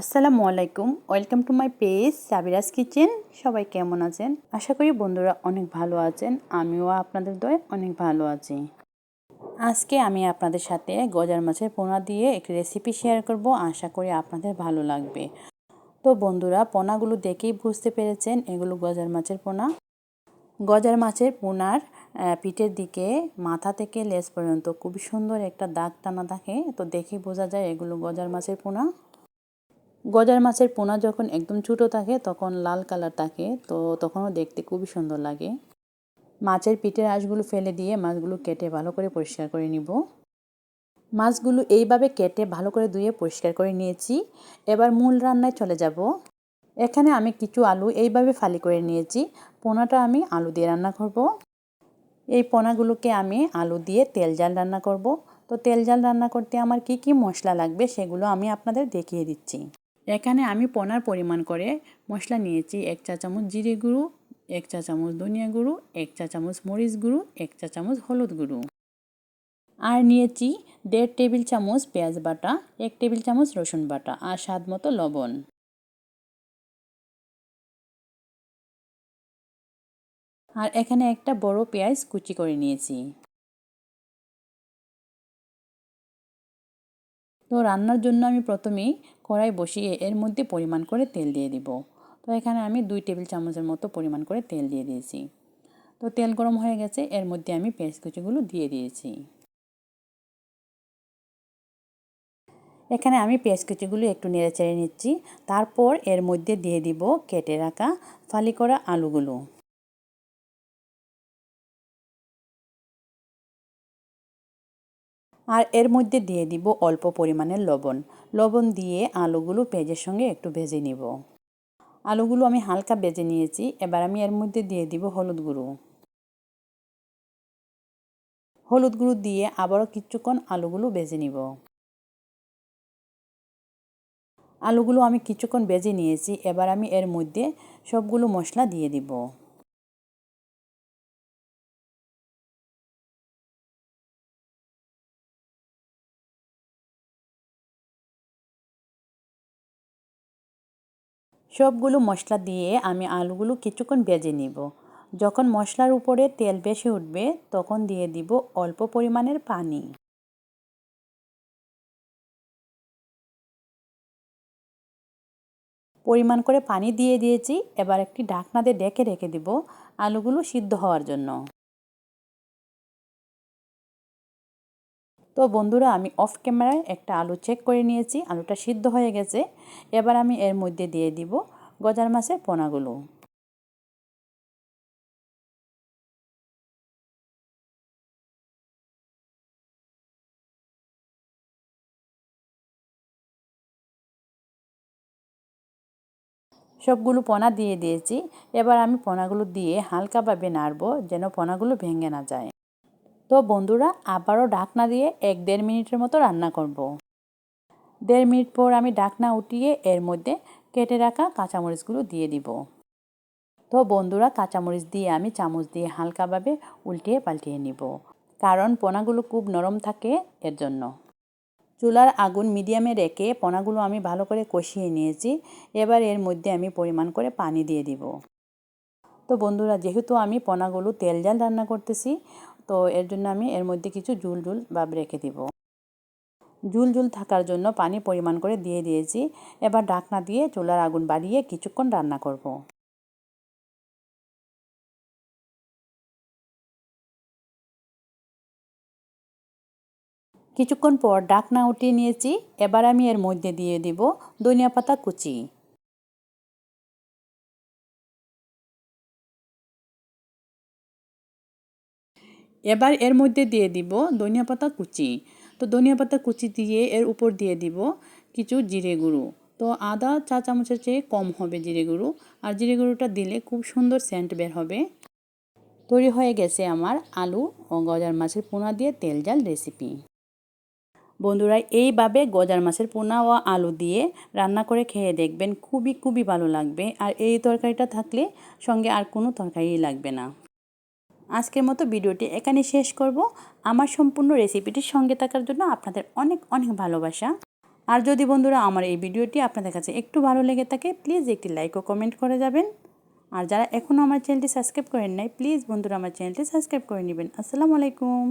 আসসালামু আলাইকুম। Welcome to my page Sabira's kitchen সবাই কেমন আছেন? আশা করি বন্ধুরা অনেক ভালো আছেন। আমিও আপনাদের দয়ে অনেক ভালো আছি। আজকে আমি আপনাদের সাথে গজার মাছের পোনা দিয়ে একটি রেসিপি শেয়ার করব। আশা করি আপনাদের ভালো লাগবে। তো বন্ধুরা, পোনাগুলো দেখেই বুঝতে পেরেছেন, এগুলো গজার মাছের পোনা। গজার মাছের পোনার পিঠের দিকে মাথা থেকে লেজ পর্যন্ত খুবই সুন্দর একটা দাগ টানা থাকে। তো দেখেই বোঝা যায় এগুলো গজার মাছের পোনা। গজার মাছের পোনা যখন একদম ছোটো থাকে, তখন লাল কালার থাকে, তো তখনও দেখতে খুবই সুন্দর লাগে। মাছের পিঠের আঁশগুলো ফেলে দিয়ে মাছগুলো কেটে ভালো করে পরিষ্কার করে নিব। মাছগুলো এইভাবে কেটে ভালো করে ধুয়ে পরিষ্কার করে নিয়েছি। এবার মূল রান্নায় চলে যাব। এখানে আমি কিছু আলু এইভাবে ফালি করে নিয়েছি। পোনাটা আমি আলু দিয়ে রান্না করব। এই পোনাগুলোকে আমি আলু দিয়ে তেল জাল রান্না করব। তো তেল জাল রান্না করতে আমার কি কি মশলা লাগবে সেগুলো আমি আপনাদের দেখিয়ে দিচ্ছি। এখানে আমি পোনার পরিমাণ করে মশলা নিয়েছি, এক চা চামচ জিরে গুঁড়ো, এক চা চামচ ধনিয়া গুঁড়ো, এক চা চামচ মরিচ গুঁড়ো, এক চা চামচ হলুদ গুঁড়ো। আর নিয়েছি দেড় টেবিল চামচ পেঁয়াজ বাটা, এক টেবিল চামচ রসুন বাটা আর স্বাদ মতো লবণ। আর এখানে একটা বড় পেঁয়াজ কুচি করে নিয়েছি। তো রান্নার জন্য আমি প্রথমেই কড়াই বসিয়ে এর মধ্যে পরিমাণ করে তেল দিয়ে দিব। তো এখানে আমি দুই টেবিল চামচের মতো পরিমাণ করে তেল দিয়ে দিয়েছি। তো তেল গরম হয়ে গেছে, এর মধ্যে আমি পেঁয়াজ কুচিগুলো দিয়ে দিয়েছি। এখানে আমি পেঁয়াজ কুচিগুলো একটু নেড়ে চেড়ে নিচ্ছি। তারপর এর মধ্যে দিয়ে দিব কেটে রাখা ফালি করা আলুগুলো। আর এর মধ্যে দিয়ে দিব অল্প পরিমাণের লবণ। লবণ দিয়ে আলুগুলো পেঁয়াজের সঙ্গে একটু ভেজে নিব। আলুগুলো আমি হালকা ভেজে নিয়েছি, এবার আমি এর মধ্যে দিয়ে দিব হলুদ গুঁড়ো। হলুদ গুঁড়ো দিয়ে আবারও কিছুক্ষণ আলুগুলো ভেজে নিব। আলুগুলো আমি কিছুক্ষণ ভেজে নিয়েছি, এবার আমি এর মধ্যে সবগুলো মশলা দিয়ে দিব। সবগুলো মশলা দিয়ে আমি আলুগুলো কিছুক্ষণ ভেজে নিব। যখন মশলার উপরে তেল বেশি উঠবে, তখন দিয়ে দিব অল্প পরিমাণের পানি। পরিমাণ করে পানি দিয়ে দিয়েছি। এবার একটি ঢাকনা দিয়ে ডেকে রেখে দিব আলুগুলো সিদ্ধ হওয়ার জন্য। তো বন্ধুরা, আমি অফ ক্যামেরায় একটা আলু চেক করে নিয়েছি। আলুটা সিদ্ধ হয়ে গেছে। এবার আমি এর মধ্যে দিয়ে দিব গজার মাছের পোনাগুলো। সবগুলো পোনা দিয়ে দিয়েছি। এবার আমি পোনাগুলো দিয়ে হালকাভাবে নাড়বো যেন পোনাগুলো ভেঙে না যায়। তো বন্ধুরা, আবারও ঢাকনা দিয়ে এক দেড় মিনিটের মতো রান্না করব। দেড় মিনিট পর আমি ঢাকনা উঠিয়ে এর মধ্যে কেটে রাখা কাঁচামরিচগুলো দিয়ে দিব। তো বন্ধুরা, কাঁচামরিচ দিয়ে আমি চামচ দিয়ে হালকাভাবে উল্টিয়ে পাল্টিয়ে নিব, কারণ পোনাগুলো খুব নরম থাকে এর জন্য। চুলার আগুন মিডিয়ামে রেখে পোনাগুলো আমি ভালো করে কষিয়ে নিয়েছি। এবার এর মধ্যে আমি পরিমাণ করে পানি দিয়ে দিব। তো বন্ধুরা, যেহেতু আমি পোনাগুলো তেল জাল রান্না করতেছি, তো এর জন্য আমি এর মধ্যে কিছু জুল জুল ভাব রেখে দিব। জুল জুল থাকার জন্য পানি পরিমাণ করে দিয়ে দিয়েছি। এবার ডাকনা দিয়ে চুলার আগুন বাড়িয়ে কিছুক্ষণ রান্না করব। কিছুক্ষণ পর ডাকনা উঠিয়ে নিয়েছি। এবার আমি এর মধ্যে দিয়ে দিব ধনিয়া পাতা কুচি। এবার এর মধ্যে দিয়ে দিব ধনিয়া পাতা কুচি। তো ধনিয়া পাতা কুচি দিয়ে এর উপর দিয়ে দিব কিছু জিরে গুঁড়ো। তো আদা চা চামচের চেয়ে কম হবে জিরে গুঁড়ো। আর জিরে গুঁড়োটা দিলে খুব সুন্দর সেন্ট বের হবে। তৈরি হয়ে গেছে আমার আলু ও গজার মাছের পোনা দিয়ে তেল জাল রেসিপি বন্ধুরা, এইভাবে গজার মাছের পোনা ও আলু দিয়ে রান্না করে খেয়ে দেখবেন খুবই খুবই ভালো লাগবে। আর এই তরকারিটা থাকলে সঙ্গে আর কোনো তরকারি লাগবে না। আজকের মতো ভিডিওটি এখানে শেষ করব। আমার সম্পূর্ণ রেসিপিটির সঙ্গে থাকার জন্য আপনাদের অনেক অনেক ভালোবাসা। আর যদি বন্ধুরা আমার এই ভিডিওটি আপনাদের কাছে একটু ভালো লেগে থাকে প্লিজ একটি লাইক ও কমেন্ট করে যাবেন। আর যারা এখনও আমার চ্যানেলটি সাবস্ক্রাইব করেন নাই প্লিজ বন্ধুরা আমার চ্যানেলটি সাবস্ক্রাইব করে নেবেন। আসসালামু আলাইকুম।